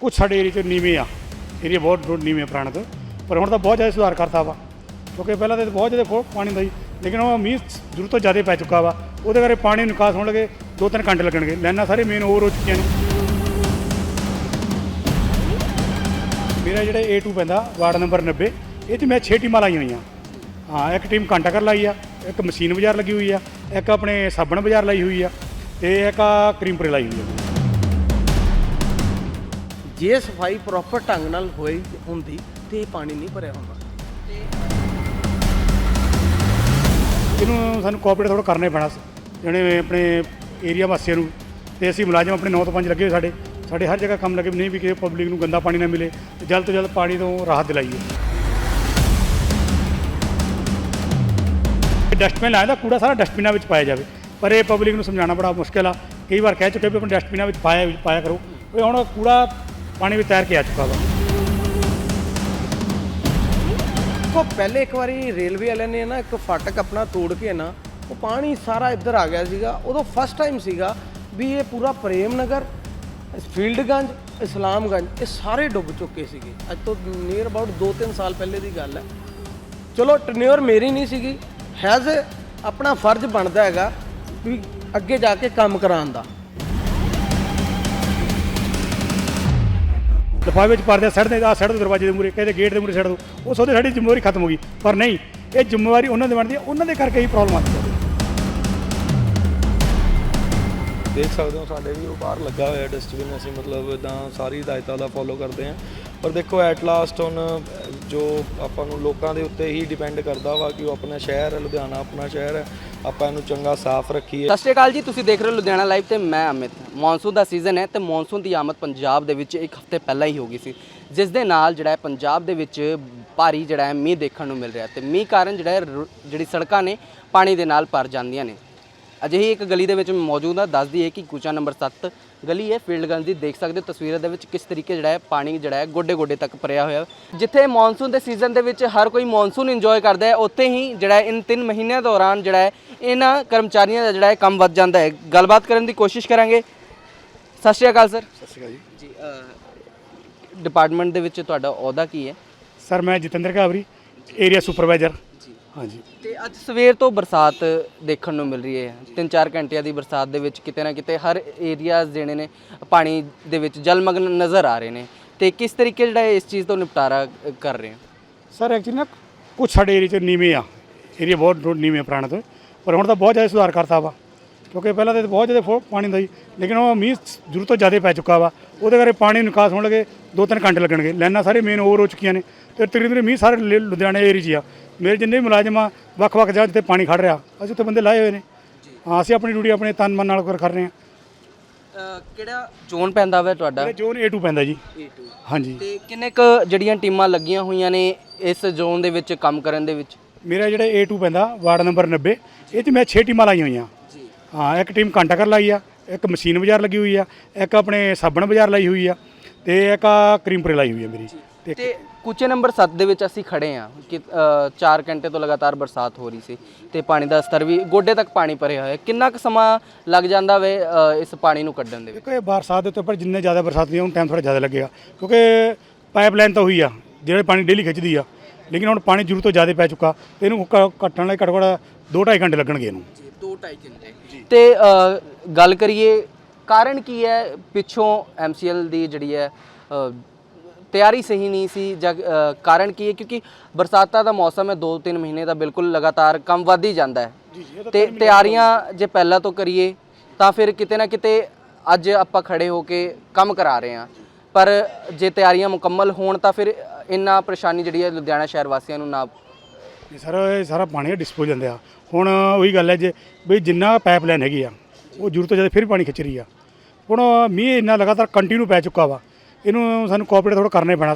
ਕੁਛ ਸਾਡੇ ਏਰੀਆ 'ਚ ਨੀਵੇਂ ਆ। ਏਰੀਆ ਬਹੁਤ ਰੋਡ ਨੀਵੇਂ ਆ ਪੁਰਾਣਾ ਤੋਂ। ਪਰ ਹੁਣ ਤਾਂ ਬਹੁਤ ਜ਼ਿਆਦਾ ਸੁਧਾਰ ਕਰਤਾ ਵਾ। ਕਿਉਂਕਿ ਪਹਿਲਾਂ ਤਾਂ ਬਹੁਤ ਜ਼ਿਆਦਾ ਖੋ ਪਾਣੀ ਦਾ ਸੀ। ਲੇਕਿਨ ਉਹ ਮੀਂਹ ਜ਼ਰੂਰਤ ਤੋਂ ਜ਼ਿਆਦਾ ਪੈ ਚੁੱਕਾ ਵਾ। ਉਹਦੇ ਕਰਕੇ ਪਾਣੀ ਨਿਕਾਸ ਹੋਣ ਲੱਗੇ। ਦੋ ਤਿੰਨ ਘੰਟੇ ਲੱਗਣਗੇ। ਲਾਈਨਾਂ ਸਾਰੇ ਮੇਨ ਓਵਰ ਹੋ ਚੁੱਕੀਆਂ ਨੇ। ਮੇਰਾ ਜਿਹੜਾ A2 ਪੈਂਦਾ, ਵਾਰਡ ਨੰਬਰ 90 ਇਹ 'ਚ ਮੈਂ 6 ਟੀਮਾਂ ਲਾਈਆਂ ਹੋਈਆਂ। ਹਾਂ, ਇੱਕ ਟੀਮ ਘੰਟਾ ਕਰ ਲਾਈ ਆ, ਇੱਕ ਮਸ਼ੀਨ ਬਾਜ਼ਾਰ ਲੱਗੀ ਹੋਈ ਆ, ਇੱਕ ਆਪਣੇ ਸਾਬਣ ਬਾਜ਼ਾਰ ਲਾਈ ਹੋਈ ਆ, ਤੇ ਇੱਕ ਆ ਕਰੀਮਪੁਰੇ ਲਾਈ ਹੋਈ ਆ। ਜੇ ਸਫ਼ਾਈ ਪ੍ਰੋਪਰ ਢੰਗ ਨਾਲ ਹੋਈ ਹੁੰਦੀ ਤੇ ਇਹ ਪਾਣੀ ਨਹੀਂ ਭਰਿਆ ਹੁੰਦਾ। ਇਹਨੂੰ ਸਾਨੂੰ ਕੋਆਪਰੇਟ ਥੋੜਾ ਕਰਨਾ ਹੀ ਪੈਣਾ ਜਿਹੜੇ ਆਪਣੇ ਏਰੀਆ ਵਾਸੀਆਂ ਨੂੰ ਤੇ ਅਸੀਂ ਮੁਲਾਜ਼ਮ ਆਪਣੇ 9 ਤੋਂ 5 ਲੱਗੇ ਹੋਏ ਸਾਡੇ ਸਾਡੇ ਹਰ ਜਗ੍ਹਾ ਕੰਮ ਲੱਗੇ ਨਹੀਂ ਵੀ ਕਿ ਪਬਲਿਕ ਨੂੰ ਗੰਦਾ ਪਾਣੀ ਨਾ ਮਿਲੇ, ਤੇ ਜਲਦ ਤੋਂ ਜਲਦ ਪਾਣੀ ਤੋਂ ਰਾਹਤ ਦਿਲਾਈਏ। ਡਸਟਬਿਨ ਲਾਇਆ ਤਾਂ ਕੂੜਾ ਸਾਰਾ ਡਸਟਬਿਨਾਂ ਵਿੱਚ ਪਾਇਆ ਜਾਵੇ। ਪਰ ਇਹ ਪਬਲਿਕ ਨੂੰ ਸਮਝਾਉਣਾ ਬੜਾ ਮੁਸ਼ਕਿਲ ਆ। ਕਈ ਵਾਰ ਕਹਿ ਚੁੱਕੇ ਵੀ ਆਪਣੇ ਡਸਟਬਿਨਾਂ ਵਿੱਚ ਪਾਇਆ ਪਾਇਆ ਕਰੋ। ਵੀ ਹੁਣ ਕੂੜਾ ਪਾਣੀ ਵਿੱਚ ਤੈਰ ਕੇ ਆ ਚੁੱਕਾ ਵਾ। ਕੋ ਪਹਿਲੇ ਇੱਕ ਵਾਰੀ ਰੇਲਵੇ ਵਾਲਿਆਂ ਨੇ ਨਾ ਇੱਕ ਫਾਟਕ ਆਪਣਾ ਤੋੜ ਕੇ ਨਾ, ਉਹ ਪਾਣੀ ਸਾਰਾ ਇੱਧਰ ਆ ਗਿਆ ਸੀਗਾ। ਉਦੋਂ ਫਸਟ ਟਾਈਮ ਸੀਗਾ ਵੀ ਇਹ ਪੂਰਾ ਪ੍ਰੇਮ ਨਗਰ ਫੀਲਡਗੰਜ, ਇਸਲਾਮਗੰਜ, ਇਹ ਸਾਰੇ ਡੁੱਬ ਚੁੱਕੇ ਸੀਗੇ। ਅੱਜ ਤੋਂ ਨੀਅਰ ਅਬਾਊਟ 2-3 ਸਾਲ ਪਹਿਲੇ ਦੀ ਗੱਲ ਹੈ। ਚਲੋ ਟਨਿਓਰ ਮੇਰੀ ਨਹੀਂ ਸੀਗੀ। ਹੈਜ਼ ਆਪਣਾ ਫਰਜ਼ ਬਣਦਾ ਹੈਗਾ ਵੀ ਅੱਗੇ ਜਾ ਕੇ ਕੰਮ ਕਰਾਉਣ ਦਾ। ਲਿਫਾਫੇ ਵਿੱਚ ਭਰਦੇ ਸੜ ਦੇ ਆ ਸੜ ਦੋ ਦਰਵਾਜ਼ੇ ਦੇ ਮੂਰੇ ਕਹਿੰਦੇ ਗੇਟ ਦੇ ਮੂਰੇ ਸੜ ਦੋ ਉਹ ਸੋਦੇ ਸਾਡੀ ਜ਼ਿੰਮੇਵਾਰੀ ਖਤਮ ਹੋ ਗਈ। ਪਰ ਨਹੀਂ, ਇਹ ਜ਼ਿੰਮੇਵਾਰੀ ਉਹਨਾਂ ਦੇ ਬਣਦੀ ਹੈ, ਉਹਨਾਂ ਦੇ ਕਰਕੇ ਹੀ ਪ੍ਰੋਬਲਮ ਆਉਂਦੀ ਹੈ। ਦੇਖ ਸਕਦੇ ਹੋ ਸਾਡੇ ਵੀ ਉਹ ਬਾਹਰ ਲੱਗਾ ਹੋਇਆ ਡਸਟਬਿਨ ਅਸੀਂ ਮਤਲਬ ਇਦਾਂ ਸਾਰੀ ਹਦਾਇਤਾਂ ਦਾ ਫੋਲੋ ਕਰਦੇ ਹਾਂ। ਪਰ ਦੇਖੋ ਐਟ ਲਾਸਟ ਹੁਣ ਜੋ ਆਪਾਂ ਨੂੰ ਲੋਕਾਂ ਦੇ ਉੱਤੇ ਹੀ ਡਿਪੈਂਡ ਕਰਦਾ ਵਾ ਕਿ ਉਹ ਆਪਣਾ ਸ਼ਹਿਰ ਹੈ, ਲੁਧਿਆਣਾ ਆਪਣਾ ਸ਼ਹਿਰ ਹੈ, ਆਪਾਂ ਇਹਨੂੰ ਚੰਗਾ ਸਾਫ਼ ਰੱਖੀਏ। ਸਤਿ ਸ਼੍ਰੀ ਅਕਾਲ ਜੀ, ਤੁਸੀਂ ਦੇਖ ਰਹੇ ਹੋ ਲੁਧਿਆਣਾ ਲਾਈਵ ਤੇ ਮੈਂ ਅਮਿਤ। ਮੌਨਸੂਨ ਦਾ ਸੀਜ਼ਨ ਹੈ ਤੇ ਮੌਨਸੂਨ ਦੀ ਆਮਦ ਪੰਜਾਬ ਦੇ ਵਿੱਚ ਇੱਕ ਹਫ਼ਤੇ ਪਹਿਲਾਂ ਹੀ ਹੋ ਗਈ ਸੀ। ਜਿਸ ਦੇ ਨਾਲ ਜਿਹੜਾ ਹੈ ਪੰਜਾਬ ਦੇ ਵਿੱਚ ਭਾਰੀ ਜਿਹੜਾ ਹੈ ਮੀਂਹ ਦੇਖਣ ਨੂੰ ਮਿਲ ਰਿਹਾ ਤੇ ਮੀਂਹ ਕਾਰਨ ਜਿਹੜਾ ਹੈ ਜਿਹੜੀ ਸੜਕਾਂ ਨੇ ਪਾਣੀ ਦੇ ਨਾਲ ਭਰ ਜਾਂਦੀਆਂ ਨੇ। ਅਜਿਹੀ ਇੱਕ ਗਲੀ ਦੇ ਵਿੱਚ ਮੌਜੂਦ ਹਾਂ ਦੱਸਦੀ ਹੈ ਕਿ ਕੂਚਾ ਨੰਬਰ 7 ਗਲੀ ਹੈ। ਫੀਲਡਗੰਜ ਦੀ ਦੇਖ ਸਕਦੇ ਹੋ ਤਸਵੀਰਾਂ ਦੇ ਵਿੱਚ ਕਿਸ ਤਰੀਕੇ ਜਿਹੜਾ ਹੈ ਪਾਣੀ ਜਿਹੜਾ ਹੈ ਗੋਡੇ ਗੋਡੇ ਤੱਕ ਭਰਿਆ ਹੋਇਆ। ਜਿੱਥੇ ਮੌਨਸੂਨ ਦੇ ਸੀਜ਼ਨ ਦੇ ਵਿੱਚ ਹਰ ਕੋਈ ਮੌਨਸੂਨ ਇੰਜੋਏ ਕਰਦਾ ਹੈ ਉੱਥੇ ਹੀ ਜਿਹੜਾ ਹੈ ਇਨ 3 ਮਹੀਨਿਆਂ ਦੌਰਾਨ ਜਿਹੜਾ ਹੈ ਇਹਨਾਂ ਕਰਮਚਾਰੀਆਂ ਦਾ ਜਿਹੜਾ ਹੈ ਕੰਮ ਵੱਧ ਜਾਂਦਾ ਹੈ। ਗੱਲਬਾਤ ਕਰਨ ਦੀ ਕੋਸ਼ਿਸ਼ ਕਰਾਂਗੇ। ਸਤਿ ਸ਼੍ਰੀ ਅਕਾਲ ਸਰ। ਸਤਿ ਸ਼੍ਰੀ ਅਕਾਲ ਜੀ। ਜੀ ਡਿਪਾਰਟਮੈਂਟ ਦੇ ਵਿੱਚ ਤੁਹਾਡਾ ਅਹੁਦਾ ਕੀ ਹੈ? ਸਰ ਮੈਂ ਜਤਿੰਦਰ ਘਾਵਰੀ ਏਰੀਆ ਸੁਪਰਵਾਈਜ਼ਰ ਹਾਂਜੀ। ਤੇ ਅੱਜ ਸਵੇਰ ਤੋਂ ਬਰਸਾਤ ਦੇਖਣ ਨੂੰ ਮਿਲ ਰਹੀ ਹੈ। 3-4 ਘੰਟਿਆਂ ਦੀ ਬਰਸਾਤ ਦੇ ਵਿੱਚ ਕਿਤੇ ਨਾ ਕਿਤੇ ਹਰ ਏਰੀਆਜ਼ ਜਿਹੜੇ ਨੇ ਪਾਣੀ ਦੇ ਵਿੱਚ ਜਲਮਗਨ ਨਜ਼ਰ ਆ ਰਹੇ ਨੇ। ਤੇ ਕਿਸ ਤਰੀਕੇ ਜਿਹੜਾ ਹੈ ਇਸ ਚੀਜ਼ ਤੋਂ ਨਿਪਟਾਰਾ ਕਰ ਰਹੇ ਹੋ? ਸਰ ਐਕਚੁਅਲੀ ਨਾ ਕੁਛ ਸਾਡੇ ਏਰੀਆ 'ਚ ਨੀਵੇਂ ਆ। ਏਰੀਆ ਬਹੁਤ ਨੀਵੇਂ ਆ ਪੁਰਾਣਾ ਤੋਂ। ਪਰ ਹੁਣ ਤਾਂ ਬਹੁਤ ਜ਼ਿਆਦਾ ਸੁਧਾਰ ਕਰਤਾ ਵਾ। ਕਿਉਂਕਿ ਪਹਿਲਾਂ ਤਾਂ ਬਹੁਤ ਜ਼ਿਆਦਾ ਫੋ- ਪਾਣੀ ਦਾ ਸੀ। ਲੇਕਿਨ ਉਹ ਮੀਂਹ ਜ਼ਰੂਰਤ ਤੋਂ ਜ਼ਿਆਦਾ ਪੈ ਚੁੱਕਾ ਵਾ। ਉਹਦੇ ਕਰਕੇ ਪਾਣੀ ਨਿਕਾਸ ਹੋਣ ਲੱਗੇ। ਦੋ ਤਿੰਨ ਘੰਟੇ ਲੱਗਣਗੇ। ਲਾਈਨਾਂ ਸਾਰੇ ਮੇਨ ਓਵਰ ਹੋ ਚੁੱਕੀਆਂ ਨੇ। ਤੇ ਤਕਰੀਬਨ ਮੀਂਹ ਸਾਰੇ ਲੁਧਿਆਣੇ ਏਰੀਆ 'ਚ ਹੀ ਆ। ਮੇਰੇ ਜਿੰਨੇ ਵੀ ਮੁਲਾਜ਼ਮ ਆ ਵੱਖ-ਵੱਖ ਜਗ੍ਹਾ ਜਿੱਥੇ ਪਾਣੀ ਖੜ ਰਿਹਾ ਅਸੀਂ ਉੱਥੇ ਬੰਦੇ ਲਾਏ ਹੋਏ ਨੇ। ਹਾਂ ਅਸੀਂ ਆਪਣੀ ਡਿਊਟੀ ਆਪਣੇ ਤਨ ਮਨ ਨਾਲ ਕਰ ਰਹੇ ਹਾਂ। ਕਿਹੜਾ ਜ਼ੋਨ ਪੈਂਦਾ ਵਾ ਤੁਹਾਡਾ? ਜੋਨ A2 ਪੈਂਦਾ ਜੀ। A2 ਹਾਂਜੀ। ਤੇ ਕਿੰਨੇ ਕ ਜਿਹੜੀਆਂ ਟੀਮਾਂ ਲੱਗੀਆਂ ਹੋਈਆਂ ਨੇ ਇਸ ਜ਼ੋਨ ਦੇ ਵਿੱਚ ਕੰਮ ਕਰਨ ਦੇ ਵਿੱਚ? ਮੇਰਾ ਜਿਹੜਾ A2 ਪੈਂਦਾ ਵਾਰਡ ਨੰਬਰ 90 ਇਹ 'ਚ ਮੈਂ 6 ਟੀਮਾਂ ਲਾਈਆਂ ਹੋਈਆਂ। ਜੀ। ਹਾਂ ਇੱਕ ਟੀਮ ਘੰਟਾ ਕਰ ਲਾਈ ਆ ਇੱਕ ਮਸ਼ੀਨ ਬਾਜ਼ਾਰ ਲੱਗੀ ਹੋਈ ਆ ਇੱਕ ਆਪਣੇ ਸਾਬਣ ਬਾਜ਼ਾਰ ਲਾਈ ਹੋਈ ਆ ਤੇ ਇੱਕ ਆ ਕਰੀਮਪੁਰੇ ਲਾਈ ਹੋਈ ਆ ਮੇਰੀ। ਤੇ ਕੁਚੇ ਨੰਬਰ 7 ਦੇ ਵਿੱਚ ਅਸੀਂ ਖੜੇ ਆ ਕਿ 4 ਘੰਟੇ ਤੋਂ ਲਗਾਤਾਰ ਬਰਸਾਤ ਹੋ ਰਹੀ ਸੀ ਤੇ ਪਾਣੀ ਦਾ ਸਤਰ ਵੀ ਗੋਡੇ ਤੱਕ ਪਾਣੀ ਭਰਿਆ ਹੋਇਆ। ਕਿੰਨਾ ਕੁ ਸਮਾਂ ਲੱਗ ਜਾਂਦਾ ਵੇ ਅ, ਇਸ ਪਾਣੀ ਨੂੰ ਕੱਢਣ ਦੇ ਵਿੱਚ? ਦੇਖੋ ਇਹ ਬਰਸਾਤ ਦੇ ਉੱਤੇ ਪਰ ਜਿੰਨੇ ਜ਼ਿਆਦਾ ਬਰਸਾਤ ਦੀ ਉਹਨੂੰ ਟਾਈਮ ਥੋੜਾ ਜ਼ਿਆਦਾ ਲੱਗੇਗਾ। ਕਿਉਂਕਿ ਪਾਈਪਲਾਈਨ ਤਾਂ ਹੋਈ ਆ ਜਿਹੜੇ ਪਾਣੀ ਡੇਲੀ ਖਿੱਚਦੀ ਆ। ਲੇਕਿਨ ਹੁਣ ਪਾਣੀ ਜ਼ਰੂਰ ਤੋਂ ਜ਼ਿਆਦਾ ਪੈ ਚੁੱਕਾ ਤੇ ਇਹਨੂੰ ਕ- ਕੱਟਣ ਲਈ ਘੱਟੋ ਘੱਟ ਦੋ ਢਾਈ ਘੰਟੇ ਲੱਗਣਗੇ ਇਹਨੂੰ। ਜੀ 2.5 ਘੰਟੇ। ਤੇ ਅ, ਗੱਲ ਕਰੀਏ ਕਾਰਨ ਕੀ ਹੈ? ਪਿੱਛੋਂ ਐਮਸੀਐਲ ਦੀ ਜਿਹੜੀ ਹੈ ਅ, ਤਿਆਰੀ ਸਹੀ ਨਹੀਂ ਸੀ ਜਗ ਕਾਰਨ ਕੀ ਹੈ? ਕਿਉਂਕਿ ਬਰਸਾਤਾਂ ਦਾ ਮੌਸਮ ਹੈ 2-3 ਮਹੀਨੇ ਦਾ ਬਿਲਕੁਲ ਲਗਾਤਾਰ ਕੰਮ ਵੱਧ ਹੀ ਜਾਂਦਾ ਹੈ। ਤੇ ਤਿਆਰੀਆਂ ਜੇ ਪਹਿਲਾਂ ਤੋਂ ਕਰੀਏ ਤਾਂ ਫਿਰ ਕਿਤੇ ਨਾ ਕਿਤੇ ਅੱਜ ਆਪਾਂ ਖੜੇ ਹੋ ਕੇ ਕੰਮ ਕਰਾ ਰਹੇ ਹਾਂ। ਪਰ ਜੇ ਤਿਆਰੀਆਂ ਮੁਕੰਮਲ ਹੋਣ ਤਾਂ ਫਿਰ ਇੰਨਾ ਪਰੇਸ਼ਾਨੀ ਜਿਹੜੀ ਹੈ ਲੁਧਿਆਣਾ ਸ਼ਹਿਰ ਵਾਸੀਆਂ ਨੂੰ ਨਾ ਇਹ ਸਰ ਇਹ ਸਾਰਾ ਪਾਣੀ ਡਿਸਪੋਜ਼ ਜਾਂਦੇ ਆ। ਹੁਣ ਉਹੀ ਗੱਲ ਹੈ ਜੇ ਵੀ ਜਿੰਨਾ ਪਾਈਪਲਾਈਨ ਹੈਗੀ ਆ ਉਹ ਜ਼ਰੂਰਤ ਤੋਂ ਜ਼ਿਆਦਾ ਫਿਰ ਪਾਣੀ ਖਿੱਚ ਰਹੀ ਆ। ਹੁਣ ਮੀਂਹ ਇੰਨਾ ਲਗਾਤਾਰ ਕੰਟੀਨਿਊ ਪੈ ਚੁੱਕਾ ਵਾ। ਇਹਨੂੰ ਸਾਨੂੰ ਕੋਆਪਰੇਟ ਥੋੜਾ ਕਰਨਾ ਹੀ ਪੈਣਾ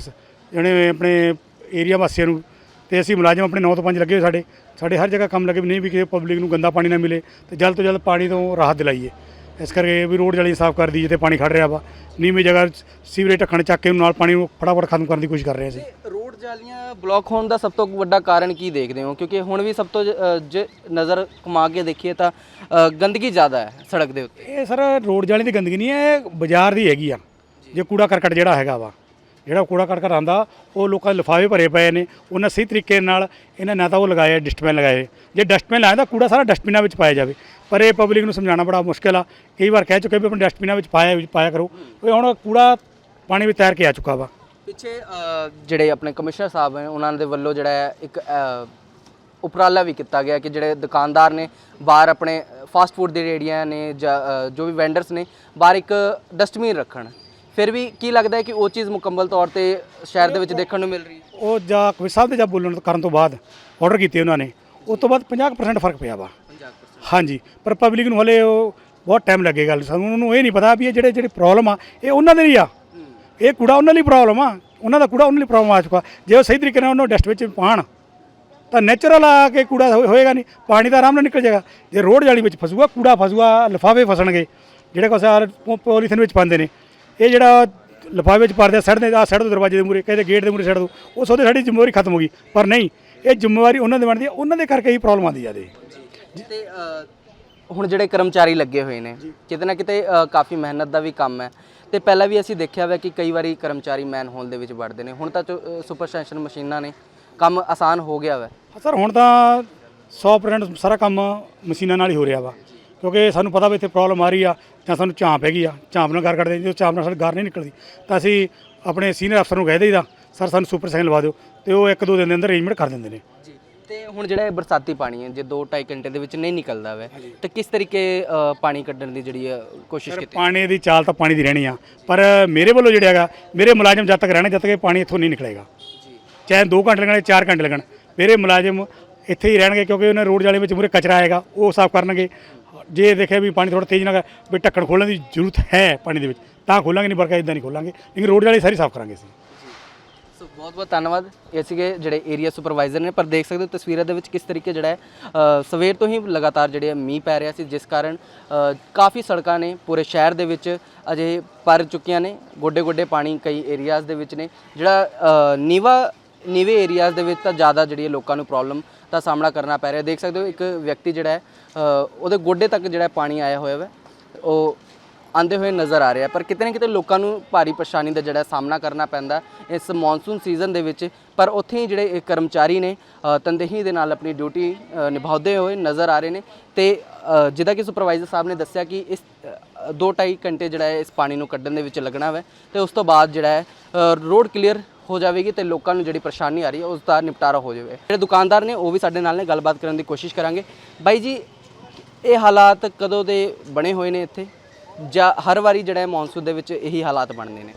ਜਿਹੜੇ ਆਪਣੇ ਏਰੀਆ ਵਾਸੀਆਂ ਨੂੰ। ਤੇ ਅਸੀਂ ਮੁਲਾਜ਼ਮ ਆਪਣੇ 9 ਤੋਂ 5 ਲੱਗੇ ਹੋਏ ਸਾਡੇ। ਸਾਡੇ ਹਰ ਜਗ੍ਹਾ ਕੰਮ ਲੱਗੇ ਵੀ ਨਹੀਂ ਵੀ ਕਿਸੇ ਪਬਲਿਕ ਨੂੰ ਗੰਦਾ ਪਾਣੀ ਨਾ ਮਿਲੇ ਤੇ ਜਲਦ ਤੋਂ ਜਲਦ ਪਾਣੀ ਤੋਂ ਰਾਹਤ ਦਿਲਾਈਏ। ਇਸ ਕਰਕੇ ਵੀ ਰੋਡ ਜਲੀ ਸਾਫ਼ ਕਰ ਦੀ ਜਿੱਥੇ ਪਾਣੀ ਖੜ ਰਿਹਾ ਵਾ। ਨੀਵੀਂ ਜਗ੍ਹਾ ਸੀਵਰੇਜ ਢੱਕਣ ਚੱਕ ਕੇ ਨਾਲ ਪਾਣੀ ਨੂੰ ਫਟਾਫਟ ਖਤਮ ਕਰਨ ਦੀ ਕੋਸ਼ਿਸ਼ ਕਰ ਰਹੇ ਅਸੀਂ। ਰੋਡ ਜਾਲੀਆਂ ਬਲੌਕ ਹੋਣ ਦਾ ਸਭ ਤੋਂ ਵੱਡਾ ਕਾਰਨ ਕੀ ਦੇਖਦੇ ਹੋ? ਕਿਉਂਕਿ ਹੁਣ ਵੀ ਸਭ ਤੋਂ ਜ- ਨਜ਼ਰ ਘੁਮਾ ਕੇ ਦੇਖੀਏ ਤਾਂ ਗੰਦਗੀ ਜ਼ਿਆਦਾ ਹੈ ਸੜਕ ਦੇ ਉੱਤੇ। ਇਹ ਸਰ ਰੋਡ ਜਾਲੀ ਦੀ ਗੰਦਗੀ ਨਹੀਂ ਹੈ ਇਹ ਬਾਜ਼ਾਰ ਦੀ ਹੈਗੀ ਆ। ਜੇ ਕੂੜਾ ਕਰਕਟ ਜਿਹੜਾ ਹੈਗਾ ਵਾ, ਜਿਹੜਾ ਕੂੜਾ ਕਰਕਟ ਆਂਦਾ ਉਹ ਲੋਕਾਂ ਦੇ ਲਿਫਾਫੇ ਭਰੇ ਪਏ ਨੇ, ਉਹਨਾਂ ਸਹੀ ਤਰੀਕੇ ਨਾਲ ਇਹਨਾਂ ਨਾ ਤਾਂ ਉਹ ਲਗਾਏ ਡਸਟਬਿਨ ਲਗਾਏ। ਜੇ ਡਸਟਬਿਨ ਲਾਇਆ ਤਾਂ ਕੂੜਾ ਸਾਰਾ ਡਸਟਬਿਨਾਂ ਵਿੱਚ ਪਾਇਆ ਜਾਵੇ। ਪਰ ਇਹ ਪਬਲਿਕ ਨੂੰ ਸਮਝਾਉਣਾ ਬੜਾ ਮੁਸ਼ਕਿਲ ਆ। ਕਈ ਵਾਰ ਕਹਿ ਚੁੱਕੇ ਵੀ ਆਪਣੇ ਡਸਟਬਿਨਾਂ ਵਿੱਚ ਪਾਇਆ ਵਿੱਚ ਪਾਇਆ ਕਰੋ। ਉਹ ਹੁਣ ਕੂੜਾ ਪਾਣੀ ਵਿੱਚ ਤੈਰ ਕੇ ਆ ਚੁੱਕਾ ਵਾ। ਪਿੱਛੇ ਜਿਹੜੇ ਆਪਣੇ ਕਮਿਸ਼ਨਰ ਸਾਹਿਬ ਨੇ, ਉਹਨਾਂ ਦੇ ਵੱਲੋਂ ਜਿਹੜਾ ਇੱਕ ਉਪਰਾਲਾ ਵੀ ਕੀਤਾ ਗਿਆ ਕਿ ਜਿਹੜੇ ਦੁਕਾਨਦਾਰ ਨੇ, ਬਾਹਰ ਆਪਣੇ ਫਾਸਟ ਫੂਡ ਦੀ ਰੇੜੀਆਂ ਨੇ ਜਾਂ ਜੋ ਵੀ ਵੈਂਡਰਸ ਨੇ, ਬਾਹਰ ਇੱਕ ਡਸਟਬਿਨ ਰੱਖਣ। ਫਿਰ ਵੀ ਕੀ ਲੱਗਦਾ ਹੈ ਕਿ ਉਹ ਚੀਜ਼ ਮੁਕੰਮਲ ਤੌਰ ਤੇ ਸ਼ਹਿਰ ਦੇ ਵਿੱਚ ਦੇਖਣ ਨੂੰ ਮਿਲ ਰਹੀ ਹੈ? ਉਹ ਜਾਂ ਕਮਿਸ਼ਨਰ ਸਾਹਿਬ ਦੇ ਜਾਂ ਬੋਲਣ ਕਰਨ ਤੋਂ ਬਾਅਦ ਆਰਡਰ ਕੀਤੇ ਉਹਨਾਂ ਨੇ ਉਸ ਤੋਂ ਬਾਅਦ 50% ਫ਼ਰਕ ਪਿਆ ਵਾ। 50% ਹਾਂਜੀ ਪਰ ਪਬਲਿਕ ਨੂੰ ਹਲੇ ਉਹ ਬਹੁਤ ਟਾਈਮ ਲੱਗੇਗਾ ਸਾਨੂੰ ਉਹਨੂੰ ਇਹ ਨਹੀਂ ਪਤਾ ਵੀ ਇਹ ਜਿਹੜੇ ਜਿਹੜੇ ਪ੍ਰੋਬਲਮ ਆ ਇਹ ਉਹਨਾਂ ਦੇ ਲਈ ਆ। ਇਹ ਕੂੜਾ ਉਹਨਾਂ ਲਈ ਪ੍ਰੋਬਲਮ ਆ ਉਹਨਾਂ ਦਾ ਕੂੜਾ ਉਹਨਾਂ ਲਈ ਪ੍ਰੋਬਲਮ ਆ ਚੁੱਕਾ। ਜੇ ਉਹ ਸਹੀ ਤਰੀਕੇ ਨਾਲ ਉਹਨੂੰ ਡਸਟ ਵਿੱਚ ਪਾਣ ਤਾਂ ਨੇਚਰਲ ਆ ਕੇ ਕੂੜਾ ਹੋਏ- ਹੋਏਗਾ ਨਹੀਂ ਪਾਣੀ ਤਾਂ ਆਰਾਮ ਨਾਲ ਨਿਕਲ ਜਾਏਗਾ। ਜੇ ਰੋਡ ਜਾਲੀ ਵਿੱਚ ਫਸੂਗਾ ਕੂੜਾ ਫਸੂਗਾ ਲਿਫਾਫੇ ਫਸਣਗੇ ਜਿਹੜੇ ਕੋਸ ਪੋਲੀਥੀਨ ਵਿੱਚ ਪਾਉਂਦੇ ਨੇ ਇਹ ਜਿਹੜਾ ਲਿਫਾਫੇ ਵਿੱਚ ਪਾਰਦੇ ਸੜ ਦੇ ਆ ਸੜ ਦੋ ਦਰਵਾਜ਼ੇ ਦੇ ਮੂਰੇ ਕਹਿੰਦੇ ਗੇਟ ਦੇ ਮੂਰੇ ਸੜ ਦੋ। ਉਹ ਸੋਦੇ ਸਾਡੀ ਜ਼ਿੰਮੇਵਾਰੀ ਖਤਮ ਹੋ ਗਈ। ਪਰ ਨਹੀਂ ਇਹ ਜ਼ਿੰਮੇਵਾਰੀ ਉਹਨਾਂ ਦੀ ਬਣਦੀ ਹੈ ਉਹਨਾਂ ਦੇ ਕਰਕੇ ਹੀ ਪ੍ਰੋਬਲਮ ਆਉਂਦੀ ਜਾਂਦੀ ਤੇ ਹੁਣ ਜਿਹੜੇ ਕਰਮਚਾਰੀ ਲੱਗੇ ਹੋਏ ਨੇ ਕਿਤੇ ਨਾ ਕਿਤੇ ਕਾਫੀ ਮਿਹਨਤ ਦਾ ਵੀ ਕੰਮ ਹੈ। ਤੇ ਪਹਿਲਾਂ ਵੀ ਅਸੀਂ ਦੇਖਿਆ ਹੋਇਆ ਕਿ ਕਈ ਵਾਰੀ ਕਰਮਚਾਰੀ ਮੈਨ ਹੋਲ ਦੇ ਵਿੱਚ ਵੜਦੇ ਨੇ। ਹੁਣ ਤਾਂ ਸੁਪਰ ਸੈਂਸ਼ਨ ਮਸ਼ੀਨਾਂ ਨੇ ਕੰਮ ਆਸਾਨ ਹੋ ਗਿਆ ਵਾ। ਸਰ ਹੁਣ ਤਾਂ 100% ਸਾਰਾ ਕੰਮ ਮਸ਼ੀਨਾਂ ਨਾਲ ਹੀ ਹੋ ਰਿਹਾ ਵਾ। ਕਿਉਂਕਿ ਸਾਨੂੰ ਪਤਾ ਵੀ ਇੱਥੇ ਪ੍ਰੋਬਲਮ ਆ ਰਹੀ ਆ ਜਾਂ ਸਾਨੂੰ ਝਾਂਪ ਹੈਗੀ ਆ ਝਾਂਪ ਨਾਲ ਗਾਰ ਕੱਢਦੇ ਜਦੋਂ ਝਾਂਪ ਨਾਲ ਸਾਡੀ ਗਾਰ ਨਹੀਂ ਨਿਕਲਦੀ। ਤਾਂ ਅਸੀਂ ਆਪਣੇ ਸੀਨੀਅਰ ਅਫਸਰ ਨੂੰ ਕਹਿ ਦੇਈਦਾ ਸਰ ਸਾਨੂੰ ਸੁਪਰ ਸਾਈਨ ਲਵਾ ਦਿਓ। ਤੇ ਉਹ ਇੱਕ ਦੋ ਦਿਨ ਦੇ ਅੰਦਰ ਅਰੇਂਜਮੈਂਟ ਕਰ ਦਿੰਦੇ ਨੇ। ਜੀ ਤੇ ਹੁਣ ਜਿਹੜਾ ਇਹ ਬਰਸਾਤੀ ਪਾਣੀ ਹੈ ਜੇ 2.5 ਘੰਟੇ ਦੇ ਵਿੱਚ ਨਹੀਂ ਨਿਕਲਦਾ ਵਾ ਤੇ ਕਿਸ ਤਰੀਕੇ ਅ, ਪਾਣੀ ਕੱਢਣ ਦੀ ਜਿਹੜੀ ਹੈ ਕੋਸ਼ਿਸ਼ ਕੀਤੀ? ਪਾਣੀ ਦੀ ਚਾਲ ਤਾਂ ਪਾਣੀ ਦੀ ਰਹਿਣੀ ਆ ਪਰ ਮੇਰੇ ਵੱਲੋਂ ਜਿਹੜਾ ਹੈਗਾ ਮੇਰੇ ਮੁਲਾਜ਼ਮ ਜਦ ਤੱਕ ਰਹਿਣੇ ਜਦ ਤੱਕ ਇਹ ਪਾਣੀ ਇੱਥੋਂ ਨਹੀਂ ਨਿਕਲੇਗਾ। ਚਾਹੇ 2 ਘੰਟੇ ਲੱਗਣ 4 ਘੰਟੇ ਲੱਗਣ ਮੇਰੇ ਮੁਲਾਜ਼ਮ ਇੱਥੇ ਹੀ ਰਹਿਣਗੇ ਕਿਉਂਕਿ ਉਹਨਾਂ ਰੋਡ ਜਾਲੇ ਵਿੱਚ ਮੂਰੇ ਕਚਰਾ ਆਏਗਾ ਉਹ ਸਾਫ਼ ਕਰਨਗੇ। ਜੇ ਦੇਖਿਆ ਵੀ ਪਾਣੀ ਥੋੜਾ ਤੇਜ਼ ਨਾ ਗਾ, ਵੀ ਢੱਕਣ ਖੋਲਣ ਦੀ ਜ਼ਰੂਰਤ ਹੈ ਪਾਣੀ ਦੇ ਵਿੱਚ ਤਾਂ ਖੋਲਾਂਗੇ ਨਹੀਂ ਬਰਕਾ ਇਦਾਂ ਨਹੀਂ ਖੋਲਾਂਗੇ। ਲੇਕਿਨ ਰੋਡ ਜਾਲੀ ਸਾਰੀ ਸਾਫ਼ ਕਰਾਂਗੇ ਅਸੀਂ। ਸੋ ਬਹੁਤ ਬਹੁਤ ਧੰਨਵਾਦ। ਇਹ ਸੀਗੇ ਜਿਹੜੇ ਏਰੀਆ ਸੁਪਰਵਾਈਜ਼ਰ ਨੇ ਪਰ ਦੇਖ ਸਕਦੇ ਹੋ ਤਸਵੀਰਾਂ ਦੇ ਵਿੱਚ ਕਿਸ ਤਰੀਕੇ ਜਿਹੜਾ ਹੈ ਸਵੇਰ ਤੋਂ ਹੀ ਲਗਾਤਾਰ ਜਿਹੜੇ ਮੀਂਹ ਪੈ ਰਿਹਾ ਸੀ ਜਿਸ ਕਾਰਨ ਕਾਫੀ ਸੜਕਾਂ ਨੇ ਪੂਰੇ ਸ਼ਹਿਰ ਦੇ ਵਿੱਚ ਅਜੇ ਭਰ ਚੁੱਕੀਆਂ ਨੇ। ਗੋਡੇ ਗੋਡੇ ਪਾਣੀ ਕਈ ਏਰੀਆਜ਼ ਦੇ ਵਿੱਚ ਨੇ। ਜਿਹੜਾ ਅ, ਨੀਵਾ ਨੀਵੇਂ ਏਰੀਆਜ਼ ਦੇ ਵਿੱਚ ਤਾਂ ਜ਼ਿਆਦਾ ਜਿਹੜੀ ਹੈ ਲੋਕਾਂ ਨੂੰ ਪ੍ਰੋਬਲਮ ਦਾ ਸਾਹਮਣਾ ਕਰਨਾ ਪੈ ਰਿਹਾ। ਦੇਖ ਸਕਦੇ ਹੋ ਇੱਕ ਵਿਅਕਤੀ ਜਿਹੜਾ ਹੈ ਉਹਦੇ ਗੋਡੇ ਤੱਕ ਜਿਹੜਾ ਪਾਣੀ ਆਇਆ ਹੋਇਆ ਹੈ ਉਹ ਆਂਦੇ ਹੋਏ ਨਜ਼ਰ ਆ ਰਿਹਾ ਪਰ ਕਿਤੇ ਨਾ ਕਿਤੇ ਲੋਕਾਂ ਨੂੰ ਭਾਰੀ ਪਰੇਸ਼ਾਨੀ ਦਾ ਜਿਹੜਾ ਸਾਹਮਣਾ ਕਰਨਾ ਪੈਂਦਾ ਇਸ ਮੌਨਸੂਨ ਸੀਜ਼ਨ ਦੇ ਵਿੱਚ। ਪਰ ਉੱਥੇ ਹੀ ਜਿਹੜੇ ਕਰਮਚਾਰੀ ਨੇ ਅ, ਤਨਦੇਹੀ ਦੇ ਨਾਲ ਆਪਣੀ ਡਿਊਟੀ ਨਿਭਾਉਂਦੇ ਹੋਏ ਨਜ਼ਰ ਆ ਰਹੇ ਨੇ। ਤੇ ਜਿੱਦਾਂ ਕਿ ਸੁਪਰਵਾਈਜ਼ਰ ਸਾਹਿਬ ਨੇ ਦੱਸਿਆ ਕਿ ਇਸ 2.5 ਘੰਟੇ ਜਿਹੜਾ ਹੈ ਇਸ ਪਾਣੀ ਨੂੰ ਕੱਢਣ ਦੇ ਵਿੱਚ ਲੱਗਣਾ ਹੈ ਤੇ ਉਸ ਤੋਂ ਬਾਅਦ ਜਿਹੜਾ ਹੈ ਰੋਡ ਕਲੀਅਰ ਹੋ ਜਾਵੇਗੀ ਤੇ ਲੋਕਾਂ ਨੂੰ ਜਿਹੜੀ ਪਰੇਸ਼ਾਨੀ ਆ ਰਹੀ ਹੈ, ਉਸ ਦਾ ਨਿਪਟਾਰਾ ਹੋ ਜਾਵੇ। ਜਿਹੜੇ ਦੁਕਾਨਦਾਰ ਨੇ, ਉਹ ਵੀ ਸਾਡੇ ਨਾਲ ਨੇ, ਗੱਲਬਾਤ ਕਰਨ ਦੀ ਕੋਸ਼ਿਸ਼ ਕਰਾਂਗੇ। ਬਾਈ ਜੀ, ਇਹ ਹਾਲਾਤ ਕਦੋਂ ਦੇ ਬਣੇ ਹੋਏ ਨੇ ਇੱਥੇ? ਜਾਂ ਹਰ ਵਾਰੀ ਜਿਹੜਾ ਮੌਨਸੂਨ ਦੇ ਵਿੱਚ ਇਹੀ ਹਾਲਾਤ ਬਣਦੇ ਨੇ?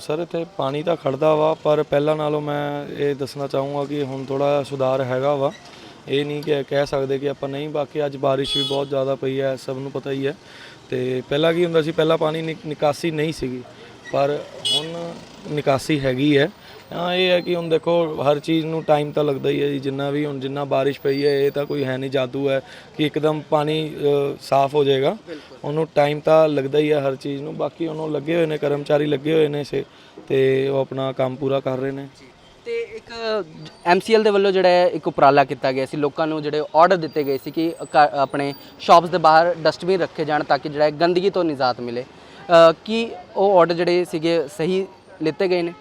ਸਰ, ਇੱਥੇ ਪਾਣੀ ਤਾਂ ਖੜਦਾ ਵਾ, ਪਰ ਪਹਿਲਾਂ ਨਾਲੋਂ ਮੈਂ ਇਹ ਦੱਸਣਾ ਚਾਹੂੰਗਾ ਕਿ ਹੁਣ ਥੋੜਾ ਸੁਧਾਰ ਹੈਗਾ ਵਾ। ਇਹ ਨਹੀਂ ਕਿ ਕਹਿ ਸਕਦੇ ਕਿ ਆਪਾਂ ਨਹੀਂ, ਬਾਕੀ ਅੱਜ ਬਾਰਿਸ਼ ਵੀ ਬਹੁਤ ਜ਼ਿਆਦਾ ਪਈ ਹੈ, ਸਭ ਨੂੰ ਪਤਾ ਹੀ ਹੈ। ਤੇ ਪਹਿਲਾਂ ਕੀ ਹੁੰਦਾ ਸੀ, ਪਹਿਲਾਂ ਪਾਣੀ ਨਿਕ- ਨਿਕਾਸੀ ਨਹੀਂ ਸੀਗੀ। ਪਰ ਹੁਣ ਨਿਕਾਸੀ ਹੈਗੀ ਹੈ। ਹਾਂ ਇਹ ਹੈ ਕਿ ਹੁਣ ਦੇਖੋ ਹਰ ਚੀਜ਼ ਨੂੰ ਟਾਈਮ ਤਾਂ ਲੱਗਦਾ ਹੀ ਹੈ ਜੀ। ਜਿੰਨਾ ਵੀ ਹੁਣ ਜਿੰਨਾ ਬਾਰਿਸ਼ ਪਈ ਹੈ ਇਹ ਤਾਂ ਕੋਈ ਹੈ ਨਹੀਂ ਜਾਦੂ ਹੈ ਕਿ ਇੱਕਦਮ ਪਾਣੀ ਸਾਫ਼ ਹੋ ਜਾਏਗਾ। ਉਹਨੂੰ ਟਾਈਮ ਤਾਂ ਲੱਗਦਾ ਹੀ ਹੈ ਹਰ ਚੀਜ਼ ਨੂੰ। ਬਾਕੀ ਉਹਨੂੰ ਲੱਗੇ ਹੋਏ ਨੇ ਕਰਮਚਾਰੀ ਲੱਗੇ ਹੋਏ ਨੇ ਸੇ ਤੇ ਉਹ ਆਪਣਾ ਕੰਮ ਪੂਰਾ ਕਰ ਰਹੇ ਨੇ। ਤੇ ਇੱਕ ਐਮਸੀਐਲ ਦੇ ਵੱਲੋਂ ਜਿਹੜਾ ਇੱਕ ਉਪਰਾਲਾ ਕੀਤਾ ਗਿਆ ਸੀ। ਲੋਕਾਂ ਨੂੰ ਜਿਹੜੇ ਆਰਡਰ ਦਿੱਤੇ ਗਏ ਸੀ ਕਿ ਆਪਣੇ ਸ਼ਾਪਸ ਦੇ ਬਾਹਰ ਡਸਟਬਿਨ ਰੱਖੇ ਜਾਣ ਤਾਂ ਕਿ ਜਿਹੜਾ ਗੰਦਗੀ ਤੋਂ ਨਿਜਾਤ ਮਿਲੇ। ਕੀ ਉਹ ਆਰਡਰ ਜਿਹੜੇ ਸੀਗੇ ਸਹੀ ਲਿੱਤੇ ਗਏ ਨੇ?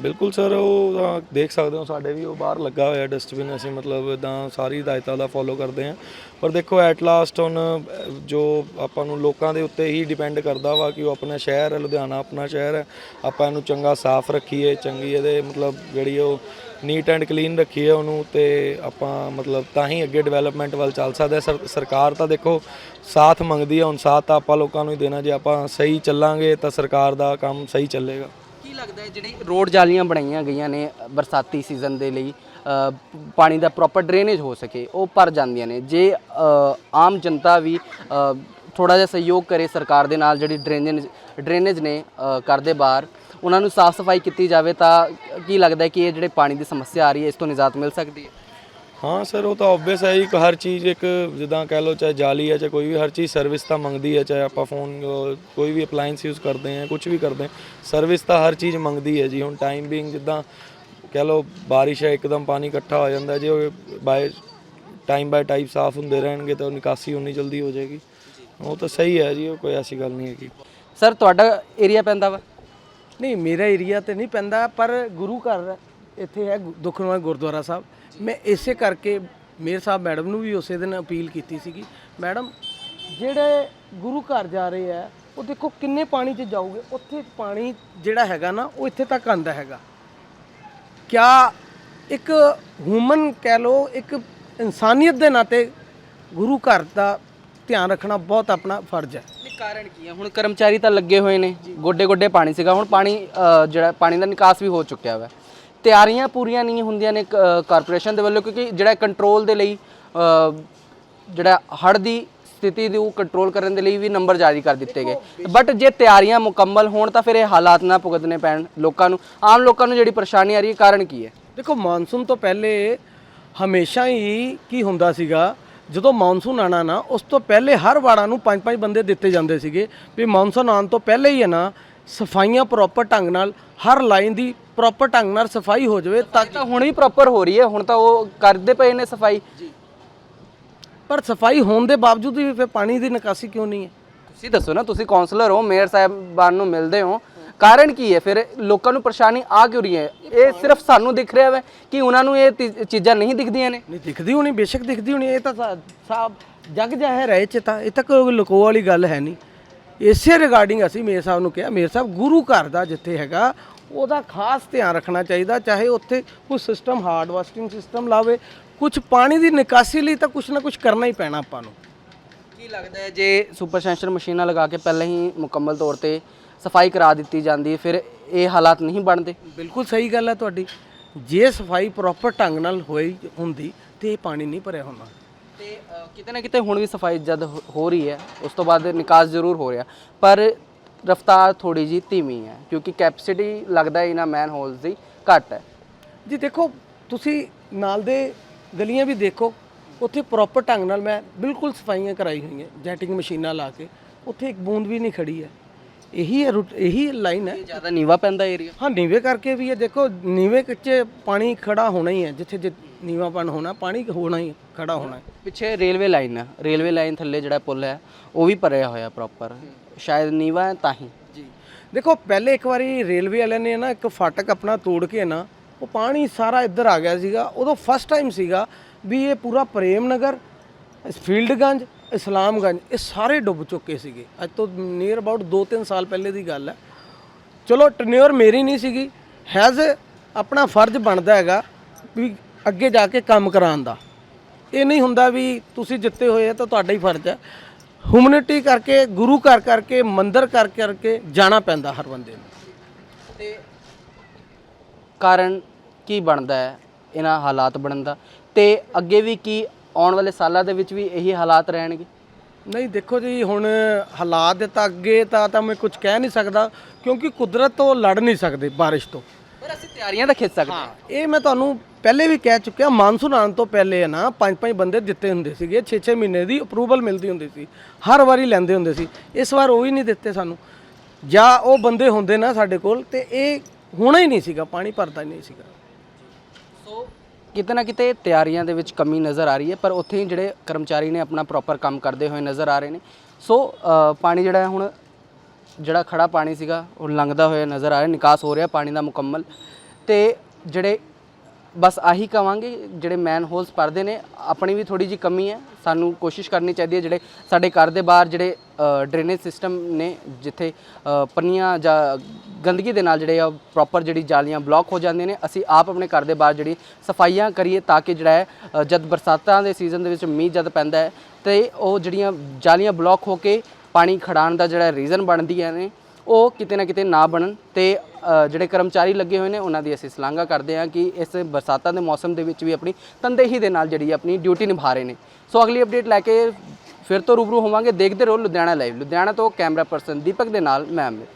ਬਿਲਕੁਲ ਸਰ, ਉਹ ਤਾਂ ਦੇਖ ਸਕਦੇ ਹੋ ਸਾਡੇ ਵੀ, ਉਹ ਬਾਹਰ ਲੱਗਾ ਹੋਇਆ ਡਸਟਬਿਨ ਅਸੀਂ ਮਤਲਬ ਇਦਾਂ ਸਾਰੀ ਹਦਾਇਤਾਂ ਦਾ ਫੋਲੋ ਕਰਦੇ ਹਾਂ। ਪਰ ਦੇਖੋ ਐਟ ਲਾਸਟ ਹੁਣ ਜੋ ਆਪਾਂ ਨੂੰ ਲੋਕਾਂ ਦੇ ਉੱਤੇ ਹੀ ਡਿਪੈਂਡ ਕਰਦਾ ਵਾ ਕਿ ਉਹ ਆਪਣਾ ਸ਼ਹਿਰ ਹੈ, ਲੁਧਿਆਣਾ ਆਪਣਾ ਸ਼ਹਿਰ ਹੈ। ਆਪਾਂ ਇਹਨੂੰ ਚੰਗਾ ਸਾਫ਼ ਰੱਖੀਏ, ਚੰਗੀ ਇਹਦੇ ਮਤਲਬ ਜਿਹੜੀ ਉਹ ਨੀਟ ਐਂਡ ਕਲੀਨ ਰੱਖੀਏ ਉਹਨੂੰ, ਤੇ ਆਪਾਂ ਮਤਲਬ ਤਾਂ ਹੀ ਅੱਗੇ ਡਿਵੈਲਪਮੈਂਟ ਵੱਲ ਚੱਲ ਸਕਦਾ ਸਰ- ਸਰਕਾਰ ਤਾਂ ਦੇਖੋ, ਸਾਥ ਮੰਗਦੀ ਹੈ ਹੁਣ ਸਾਥ ਤਾਂ ਆਪਾਂ ਲੋਕਾਂ ਨੂੰ ਹੀ ਦੇਣਾ, ਜੇ ਆਪਾਂ ਸਹੀ ਚੱਲਾਂਗੇ ਤਾਂ ਸਰਕਾਰ ਦਾ ਕੰਮ ਸਹੀ ਚੱਲੇਗਾ। ਕੀ ਲੱਗਦਾ ਹੈ ਜਿਹੜੀ ਰੋਡ ਜਾਲੀਆਂ ਬਣਾਈਆਂ ਗਈਆਂ ਨੇ ਬਰਸਾਤੀ ਸੀਜ਼ਨ ਦੇ ਲਈ ਪਾਣੀ ਦਾ ਪ੍ਰੋਪਰ ਡਰੇਨੇਜ ਹੋ ਸਕੇ, ਉਹ ਭਰ ਜਾਂਦੀਆਂ ਨੇ। ਜੇ ਆਮ ਜਨਤਾ ਵੀ ਥੋੜਾ ਜਿਹਾ ਸਹਿਯੋਗ ਕਰੇ ਸਰਕਾਰ ਦੇ ਨਾਲ ਜਿਹੜੀ ਡਰੇਨੇਜ ਡਰੇਨੇਜ ਨੇ ਕਰਦੇ ਬਾਹਰ, ਉਹਨਾਂ ਨੂੰ ਸਾਫ਼ ਸਫ਼ਾਈ ਕੀਤੀ ਜਾਵੇ ਤਾਂ ਕੀ ਲੱਗਦਾ ਕਿ ਇਹ ਜਿਹੜੇ ਪਾਣੀ ਦੀ ਸਮੱਸਿਆ ਆ ਰਹੀ ਹੈ, ਇਸ ਤੋਂ ਨਿਜਾਤ ਮਿਲ ਸਕਦੀ ਹੈ? ਹਾਂ ਸਰ ਉਹ ਤਾਂ ਆਬਵੀਅਸ ਹੈ ਇੱਕ ਹਰ ਚੀਜ਼ ਇੱਕ ਜਿੱਦਾਂ ਕਹਿ ਲਓ ਚਾਹੇ ਜਾਲੀ ਹੈ ਚਾਹੇ ਕੋਈ ਵੀ ਹਰ ਚੀਜ਼ ਸਰਵਿਸ ਤਾਂ ਮੰਗਦੀ ਹੈ ਚਾਹੇ ਆਪਾਂ ਫੋਨ ਕੋਈ ਵੀ ਅਪਲਾਈਅੰਸ ਯੂਜ਼ ਕਰਦੇ ਹਾਂ ਕੁਝ ਵੀ ਕਰਦੇ ਹਾਂ ਸਰਵਿਸ ਤਾਂ ਹਰ ਚੀਜ਼ ਮੰਗਦੀ ਹੈ ਜੀ। ਹੁਣ ਟਾਈਮ ਬੀਇੰਗ ਜਿੱਦਾਂ ਕਹਿ ਲਓ ਬਾਰਿਸ਼ ਹੈ ਇੱਕਦਮ ਪਾਣੀ ਇਕੱਠਾ ਹੋ ਜਾਂਦਾ ਜੇ ਉਹ ਬਾਏ ਟਾਈਮ ਬਾਏ ਟਾਈਮ ਸਾਫ਼ ਹੁੰਦੇ ਰਹਿਣਗੇ ਤਾਂ ਉਹ ਨਿਕਾਸੀ ਉਨੀ ਜਲਦੀ ਹੋ ਜਾਏਗੀ। ਉਹ ਤਾਂ ਸਹੀ ਹੈ ਜੀ ਉਹ ਕੋਈ ਐਸੀ ਗੱਲ ਨਹੀਂ ਹੈਗੀ। ਸਰ ਤੁਹਾਡਾ ਏਰੀਆ ਪੈਂਦਾ ਵਾ? ਨਹੀਂ ਮੇਰਾ ਏਰੀਆ ਤੇ ਨਹੀਂ ਪੈਂਦਾ ਪਰ ਗੁਰੂ ਘਰ ਇੱਥੇ ਹੈ ਦੁਖਨਿਵਾਰਨ ਗੁਰਦੁਆਰਾ ਸਾਹਿਬ। ਮੈਂ ਇਸੇ ਕਰਕੇ ਮੇਰ ਸਾਹਿਬ ਮੈਡਮ ਨੂੰ ਵੀ ਉਸੇ ਦਿਨ ਅਪੀਲ ਕੀਤੀ ਸੀਗੀ, ਮੈਡਮ, ਜਿਹੜੇ ਗੁਰੂ ਘਰ ਜਾ ਰਹੇ ਆ, ਉਹ ਦੇਖੋ ਕਿੰਨੇ ਪਾਣੀ 'ਚ ਜਾਓਗੇ ਉੱਥੇ ਪਾਣੀ ਜਿਹੜਾ ਹੈਗਾ ਨਾ, ਉਹ ਇੱਥੇ ਤੱਕ ਆਂਦਾ ਹੈਗਾ। ਕਿਆ ਇੱਕ ਹਿਊਮਨ ਕਹਿ ਲੋ ਇੱਕ ਇਨਸਾਨੀਅਤ ਦੇ ਨਾਤੇ ਗੁਰੂ ਘਰ ਦਾ ਧਿਆਨ ਰੱਖਣਾ ਬਹੁਤ ਆਪਣਾ ਫਰਜ਼ ਹੈ। ਕਾਰਨ ਕੀ ਹੈ ਹੁਣ ਕਰਮਚਾਰੀ ਤਾਂ ਲੱਗੇ ਹੋਏ ਨੇ ਗੋਡੇ ਗੋਡੇ ਪਾਣੀ ਸੀਗਾ, ਹੁਣ ਪਾਣੀ ਜਿਹੜਾ ਪਾਣੀ ਦਾ ਨਿਕਾਸ ਵੀ ਹੋ ਚੁੱਕਿਆ ਵਾ। ਤਿਆਰੀਆਂ ਪੂਰੀਆਂ ਨਹੀਂ ਹੁੰਦੀਆਂ ਨੇ ਕਾਰਪੋਰੇਸ਼ਨ ਦੇ ਵੱਲੋਂ ਕਿਉਂਕਿ ਜਿਹੜਾ ਕੰਟਰੋਲ ਦੇ ਲਈ ਜਿਹੜਾ ਹੜ੍ਹ ਦੀ ਸਥਿਤੀ ਨੂੰ ਕੰਟਰੋਲ ਕਰਨ ਦੇ ਲਈ ਵੀ ਨੰਬਰ ਜਾਰੀ ਕਰ ਦਿੱਤੇ ਗਏ। ਬਟ ਜੇ ਤਿਆਰੀਆਂ ਮੁਕੰਮਲ ਹੋਣ ਤਾਂ ਫਿਰ ਇਹ ਹਾਲਾਤ ਨਾ ਭੁਗਤਣੇ ਪੈਣ ਲੋਕਾਂ ਨੂੰ। ਆਮ ਲੋਕਾਂ ਨੂੰ ਜਿਹੜੀ ਪਰੇਸ਼ਾਨੀ ਆ ਰਹੀ ਹੈ ਕਾਰਨ ਕੀ ਹੈ? ਦੇਖੋ ਮਾਨਸੂਨ ਤੋਂ ਪਹਿਲੇ ਹਮੇਸ਼ਾ ਹੀ ਕੀ ਹੁੰਦਾ ਸੀਗਾ ਜਦੋਂ ਮਾਨਸੂਨ ਆਣਾ ਨਾ ਉਸ ਤੋਂ ਪਹਿਲੇ ਹਰ ਵਾੜਾ ਨੂੰ ਪੰਜ ਪੰਜ ਬੰਦੇ ਦਿੱਤੇ ਜਾਂਦੇ ਸੀਗੇ ਵੀ ਮਾਨਸੂਨ ਆਉਣ ਤੋਂ ਪਹਿਲੇ ਹੀ ਹੈ ਨਾ ਸਫਾਈਆਂ ਪ੍ਰੋਪਰ ਢੰਗ ਨਾਲ ਹਰ ਲਾਈਨ ਦੀ ਪ੍ਰੋਪਰ ਢੰਗ ਨਾਲ ਸਫ਼ਾਈ ਹੋ ਜਾਵੇ ਤਾਂ ਤਾਂ ਹੁਣ ਵੀ ਪ੍ਰੋਪਰ ਹੋ ਰਹੀ ਹੈ ਹੁਣ ਤਾਂ ਉਹ ਕਰਦੇ ਪਏ ਨੇ ਸਫ਼ਾਈ। ਪਰ ਸਫ਼ਾਈ ਹੋਣ ਦੇ ਬਾਵਜੂਦ ਵੀ ਫਿਰ ਪਾਣੀ ਦੀ ਨਿਕਾਸੀ ਕਿਉਂ ਨਹੀਂ ਹੈ? ਤੁਸੀਂ ਦੱਸੋ ਨਾ ਤੁਸੀਂ ਕਾਉਂਸਲਰ ਹੋ ਮੇਅਰ ਸਾਹਿਬਾਨ ਨੂੰ ਮਿਲਦੇ ਹੋ। ਕਾਰਨ ਕੀ ਹੈ? ਫਿਰ ਲੋਕਾਂ ਨੂੰ ਪਰੇਸ਼ਾਨੀ ਆ ਕਿਉਂ ਰਹੀ ਹੈ? ਇਹ ਸਿਰਫ ਸਾਨੂੰ ਦਿਖ ਰਿਹਾ ਹੈ ਕਿ ਉਹਨਾਂ ਨੂੰ ਇਹ ਤੀ- ਚੀਜ਼ਾਂ ਨਹੀਂ ਦਿਖਦੀਆਂ ਨੇ। ਨਹੀਂ ਦਿਖਦੀ ਹੋਣੀ ਬੇਸ਼ੱਕ ਦਿਖਦੀ ਹੋਣੀ ਇਹ ਤਾਂ ਸਾ- ਸਾਬ ਜਗ ਜਾਹਿਰ ਹੈ ਇਹ ਚ ਤਾਂ। ਇਹ ਤਾਂ ਕੋਈ ਲੁਕੋ ਵਾਲੀ ਗੱਲ ਹੈ ਨਹੀਂ। ਇਸੇ ਰਿਗਾਰਡਿੰਗ ਅਸੀਂ ਮੇਰ ਸਾਹਿਬ ਨੂੰ ਕਿਹਾ ਮੇਰ ਸਾਹਿਬ ਗੁਰੂ ਘਰ ਦਾ ਜਿੱਥੇ ਹੈਗਾ ਉਹਦਾ ਖਾਸ ਧਿਆਨ ਰੱਖਣਾ ਚਾਹੀਦਾ ਚਾਹੇ ਉੱਥੇ ਕੋਈ ਸਿਸਟਮ ਹਾਰਡ ਵਾਸ਼ਿੰਗ ਸਿਸਟਮ ਲਾਵੇ ਕੁਝ ਪਾਣੀ ਦੀ ਨਿਕਾਸੀ ਲਈ ਤਾਂ ਕੁਝ ਨਾ ਕੁਝ ਕਰਨਾ ਹੀ ਪੈਣਾ ਆਪਾਂ ਨੂੰ। ਕੀ ਲੱਗਦਾ ਹੈ ਜੇ ਸੁਪਰ ਸੈਂਸ਼ਨ ਮਸ਼ੀਨਾਂ ਲਗਾ ਕੇ ਪਹਿਲਾਂ ਹੀ ਮੁਕੰਮਲ ਤੌਰ ਤੇ ਸਫ਼ਾਈ ਕਰਾ ਦਿੱਤੀ ਜਾਂਦੀ ਫਿਰ ਇਹ ਹਾਲਾਤ ਨਹੀਂ ਬਣਦੇ? ਬਿਲਕੁਲ ਸਹੀ ਗੱਲ ਹੈ ਤੁਹਾਡੀ। ਜੇ ਸਫ਼ਾਈ ਪ੍ਰੋਪਰ ਢੰਗ ਨਾਲ ਹੋਈ ਹੁੰਦੀ ਤੇ ਇਹ ਪਾਣੀ ਨਹੀਂ ਭਰਿਆ ਹੁੰਦਾ। ਤੇ ਅ, ਕਿਤੇ ਨਾ ਕਿਤੇ ਹੁਣ ਵੀ ਸਫ਼ਾਈ ਜਦ ਹੋ- ਹੋ ਰਹੀ ਹੈ ਉਸ ਤੋਂ ਬਾਅਦ ਨਿਕਾਸ ਜ਼ਰੂਰ ਹੋ ਰਿਹਾ। ਪਰ ਰਫਤਾਰ ਥੋੜੀ ਜੀ ਧੀਮੀ ਹੈ ਕਿਉਂਕਿ ਕੈਪੈਸਿਟੀ ਲੱਗਦਾ ਹੈ ਇਹਨਾਂ ਮੈਨ ਹੋਲਸ ਦੀ ਘੱਟ ਹੈ। ਜੀ ਦੇਖੋ ਤੁਸੀਂ ਨਾਲ ਦੇ ਗਲੀਆਂ ਵੀ ਦੇਖੋ ਉੱਥੇ ਪ੍ਰੋਪਰ ਢੰਗ ਨਾਲ ਮੈਂ ਬਿਲਕੁਲ ਸਫਾਈਆਂ ਕਰਾਈ ਹੋਈਆਂ ਜੈਟਿੰਗ ਮਸ਼ੀਨਾਂ ਲਾ ਕੇ। ਉੱਥੇ ਇੱਕ ਬੂੰਦ ਵੀ ਨਹੀਂ ਖੜੀ ਹੈ। ਇਹੀ ਹੈ ਰੁਟ- ਇਹੀ ਲਾਈਨ ਹੈ। ਜ਼ਿਆਦਾ ਨੀਵਾ ਪੈਂਦਾ ਏਰੀਆ ਹਾਂ ਨੀਵੇਂ ਕਰਕੇ ਵੀ ਹੈ। ਦੇਖੋ ਨੀਵੇਂ ਕੱਚੇ ਪਾਣੀ ਖੜਾ ਹੋਣਾ ਹੀ ਹੈ। ਜਿੱਥੇ ਜਿ ਨੀਵਾਂਪਣ ਹੋਣਾ ਪਾਣੀ ਹੋਣਾ ਹੀ ਖੜਾ ਹੋਣਾ ਹੈ। ਪਿੱਛੇ ਰੇਲਵੇ ਲਾਈਨ ਹੈ। ਰੇਲਵੇ ਲਾਈਨ ਥੱਲੇ ਜਿਹੜਾ ਪੁਲ ਹੈ ਉਹ ਵੀ ਭਰਿਆ ਹੋਇਆ ਪ੍ਰੋਪਰ ਸ਼ਾਇਦ ਨੀਵਾ ਹੈ ਤਾਂ ਹੀ। ਜੀ। ਦੇਖੋ ਪਹਿਲੇ ਇੱਕ ਵਾਰੀ ਰੇਲਵੇ ਵਾਲਿਆਂ ਨੇ ਨਾ ਇੱਕ ਫਾਟਕ ਆਪਣਾ ਤੋੜ ਕੇ ਨਾ ਉਹ ਪਾਣੀ ਸਾਰਾ ਇੱਧਰ ਆ ਗਿਆ ਸੀਗਾ। ਉਦੋਂ ਫਸਟ ਟਾਈਮ ਸੀਗਾ ਵੀ ਇਹ ਪੂਰਾ ਪ੍ਰੇਮ ਨਗਰ ਫੀਲਡਗੰਜ ਇਸਲਾਮਗੰਜ, ਇਹ ਸਾਰੇ ਡੁੱਬ ਚੁੱਕੇ ਸੀਗੇ। ਅੱਜ ਤੋਂ ਨੀਅਰ ਅਬਾਊਟ 2-3 ਸਾਲ ਪਹਿਲੇ ਦੀ ਗੱਲ ਹੈ। ਚਲੋ ਟਨਿਓਰ ਮੇਰੀ ਨਹੀਂ ਸੀਗੀ। ਹੈਜ਼ ਆਪਣਾ ਫਰਜ਼ ਬਣਦਾ ਹੈਗਾ ਵੀ ਅੱਗੇ ਜਾ ਕੇ ਕੰਮ ਕਰਾਉਣ ਦਾ। ਇਹ ਨਹੀਂ ਹੁੰਦਾ ਵੀ ਤੁਸੀਂ ਜਿੱਤੇ ਹੋਏ ਆ ਤਾਂ ਤੁਹਾਡਾ ਹੀ ਫਰਜ਼ ਹੈ। ਹਿਊਮਨਿਟੀ ਕਰਕੇ, ਗੁਰੂ ਘਰ ਕਰਕੇ, ਮੰਦਰ ਕਰ ਕਰਕੇ ਜਾਣਾ ਪੈਂਦਾ ਹਰ ਬੰਦੇ ਨੂੰ। ਤੇ ਕਾਰਨ ਕੀ ਬਣਦਾ ਹੈ? ਇਹਨਾਂ ਹਾਲਾਤ ਬਣਨ ਦਾ। ਤੇ ਅੱਗੇ ਵੀ ਕੀ ਆਉਣ ਵਾਲੇ ਸਾਲਾਂ ਦੇ ਵਿੱਚ ਵੀ ਇਹੀ ਹਾਲਾਤ ਰਹਿਣਗੇ? ਨਹੀਂ ਦੇਖੋ ਜੀ ਹੁਣ ਹਾਲਾਤ ਦੇ ਤਾਂ ਅੱਗੇ ਤਾਂ ਤਾਂ ਮੈਂ ਕੁਝ ਕਹਿ ਨਹੀਂ ਸਕਦਾ ਕਿਉਂਕਿ ਕੁਦਰਤ ਤੋਂ ਲੜ ਨਹੀਂ ਸਕਦੇ ਬਾਰਿਸ਼ ਤੋਂ। ਪਰ ਅਸੀਂ ਤਿਆਰੀਆਂ ਤਾਂ ਖਿੱਚ ਸਕਦੇ ਹਾਂ। ਇਹ ਮੈਂ ਤੁਹਾਨੂੰ ਪਹਿਲੇ ਵੀ ਕਹਿ ਚੁੱਕਿਆ ਮਾਨਸੂਨ ਆਉਣ ਤੋਂ ਪਹਿਲੇ ਹੈ ਨਾ ਪੰਜ ਪੰਜ ਬੰਦੇ ਦਿੱਤੇ ਹੁੰਦੇ ਸੀਗੇ 6-6 ਮਹੀਨੇ ਦੀ ਅਪਰੂਵਲ ਮਿਲਦੀ ਹੁੰਦੀ ਸੀ ਹਰ ਵਾਰੀ ਲੈਂਦੇ ਹੁੰਦੇ ਸੀ ਇਸ ਵਾਰ ਉਹ ਹੀ ਨਹੀਂ ਦਿੱਤੇ ਸਾਨੂੰ। ਜਾਂ ਉਹ ਬੰਦੇ ਹੁੰਦੇ ਨਾ ਸਾਡੇ ਕੋਲ ਤੇ ਇਹ ਹੋਣਾ ਹੀ ਨਹੀਂ ਸੀਗਾ ਪਾਣੀ ਭਰਦਾ ਹੀ ਨਹੀਂ ਸੀਗਾ। ਸੋ ਕਿਤੇ ਨਾ ਕਿਤੇ ਤਿਆਰੀਆਂ ਦੇ ਵਿੱਚ ਕਮੀ ਨਜ਼ਰ ਆ ਰਹੀ ਹੈ, ਪਰ ਉੱਥੇ ਹੀ ਜਿਹੜੇ ਕਰਮਚਾਰੀ ਨੇ ਆਪਣਾ ਪ੍ਰੋਪਰ ਕੰਮ ਕਰਦੇ ਹੋਏ ਨਜ਼ਰ ਆ ਰਹੇ ਨੇ। ਸੋ ਪਾਣੀ ਜਿਹੜਾ ਹੈ ਹੁਣ ਜਿਹੜਾ ਖੜਾ ਪਾਣੀ ਸੀਗਾ, ਉਹ ਲੰਘਦਾ ਹੋਇਆ ਨਜ਼ਰ ਆ ਰਿਹਾ, ਨਿਕਾਸ ਹੋ ਰਿਹਾ ਪਾਣੀ ਦਾ ਮੁਕੰਮਲ। ਤੇ ਜਿਹੜੇ ਬਸ ਆਹੀ ਕਵਾਂਗੇ, ਜਿਹੜੇ ਮੈਨ ਹੋਲਸ ਪਰਦੇ ਨੇ, ਆਪਣੀ ਵੀ ਥੋੜੀ ਜੀ ਕਮੀ ਹੈ, ਸਾਨੂੰ ਕੋਸ਼ਿਸ਼ ਕਰਨੀ ਚਾਹੀਦੀ ਹੈ, ਜਿਹੜੇ ਸਾਡੇ ਘਰ ਦੇ ਬਾਹਰ ਜਿਹੜੇ ਡਰੇਨੇਜ ਸਿਸਟਮ ਨੇ, ਜਿੱਥੇ ਪੰਨੀਆਂ ਜਾਂ ਗੰਦਗੀ ਦੇ ਨਾਲ ਜਿਹੜੇ ਆ ਪ੍ਰੋਪਰ ਜਿਹੜੀ ਜਾਲੀਆਂ ਬਲੌਕ ਹੋ ਜਾਂਦੀਆਂ ਨੇ, ਅਸੀਂ ਆਪ ਆਪਣੇ ਘਰ ਦੇ ਬਾਹਰ ਜਿਹੜੀ ਸਫਾਈਆਂ ਕਰੀਏ ਤਾਂ ਕਿ ਜਿਹੜਾ ਹੈ ਜਦ ਬਰਸਾਤਾਂ ਦੇ ਸੀਜ਼ਨ ਦੇ ਵਿੱਚ ਮੀਂਹ ਜਦ ਪੈਂਦਾ ਹੈ, ਤੇ ਉਹ ਜਿਹੜੀਆਂ ਜਾਲੀਆਂ ਬਲੌਕ ਹੋ ਕੇ ਪਾਣੀ ਖੜਾਉਣ ਦਾ ਜਿਹੜਾ ਰੀਜ਼ਨ ਬਣਦੀਆਂ ਨੇ ਉਹ ਕਿਤੇ ਨਾ ਕਿਤੇ ਨਾ ਬਣਨ ਤੇ ਜਿਹੜੇ ਕਰਮਚਾਰੀ ਲੱਗੇ ਹੋਏ ਨੇ, ਉਹਨਾਂ ਦੀ ਅਸੀਂ ਸ਼ਲਾਘਾ ਕਰਦੇ ਹਾਂ ਕਿ ਇਸ ਬਰਸਾਤਾਂ ਦੇ ਮੌਸਮ ਦੇ ਵਿੱਚ ਵੀ ਆਪਣੀ ਤਨਦੇਹੀ ਦੇ ਨਾਲ ਜਿਹੜੀ ਆਪਣੀ ਡਿਊਟੀ ਨਿਭਾ ਰਹੇ ਨੇ। ਸੋ ਅਗਲੀ ਅਪਡੇਟ ਲੈ ਕੇ ਫਿਰ ਤੋਂ ਰੂਬਰੂ ਹੋਵਾਂਗੇ। ਦੇਖਦੇ ਰਹੋ ਲੁਧਿਆਣਾ ਲਾਈਵ ਲੁਧਿਆਣਾ ਤੋਂ ਕੈਮਰਾ ਪਰਸਨ ਦੀਪਕ ਦੇ ਨਾਲ ਮੈਂ ਅਮਿਤ।